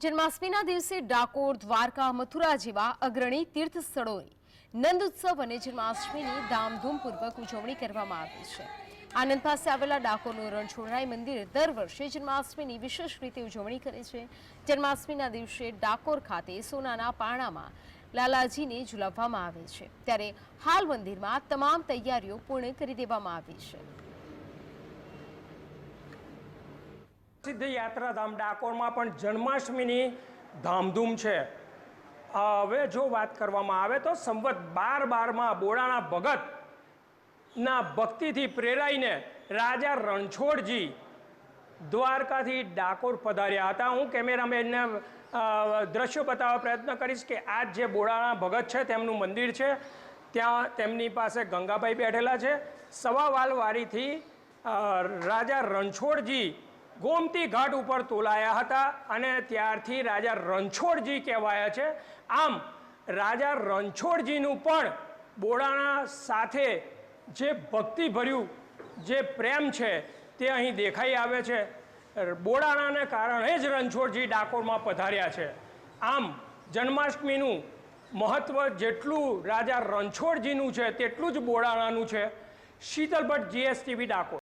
જન્માષ્ટમીના દિવસે ડાકોર, દ્વારકા, મથુરા જેવા અગ્રણી તીર્થ સ્થળોની નંદ ઉત્સવ અને જન્માષ્ટમીની ધામધૂમપૂર્વક ઉજવણી કરવામાં આવે છે. આનંદ પાસે આવેલા ડાકોરનું રણછોડરાય મંદિર દર વર્ષે જન્માષ્ટમીની વિશેષ રીતે ઉજવણી કરે છે. જન્માષ્ટમીના દિવસે ડાકોર ખાતે સોનાના પાણામાં લાલાજીને ઝુલાવવામાં આવે છે. ત્યારે હાલ મંદિરમાં તમામ તૈયારીઓ પૂર્ણ કરી દેવામાં આવી છે. સિદ્ધ યાત્રાધામ ડાકોરમાં પણ જન્માષ્ટમીની ધામધૂમ છે. હવે જો વાત કરવામાં આવે તો સંવત બાર બારમાં બોડાણા ભગતના ભક્તિથી પ્રેરાઈને રાજા રણછોડજી દ્વારકાથી ડાકોર પધાર્યા હતા. હું કેમેરામેનને દ્રશ્યો બતાવવા પ્રયત્ન કરીશ કે આજ જે બોડાણા ભગત છે તેમનું મંદિર છે. ત્યાં તેમની પાસે ગંગાભાઈ બેઠેલા છે. સવાવાલવાડીથી અ, રાજા રણછોડજી ગોમતી ઘાટ ઉપર તોલાયા હતા અને ત્યારથી રાજા રણછોડજી કહેવાયા છે. આમ, રાજા રણછોડજીનું પણ બોડાણા સાથે જે ભક્તિભર્યું, જે પ્રેમ છે તે અહીં દેખાઈ આવે છે. બોડાણાને કારણે જ રણછોડજી ડાકોરમાં પધાર્યા છે. આમ, જન્માષ્ટમીનું મહત્ત્વ જેટલું રાજા રણછોડજીનું છે, તેટલું જ બોડાણાનું છે. શીતલભટ્ટ જીએસટીવી ડાકોર.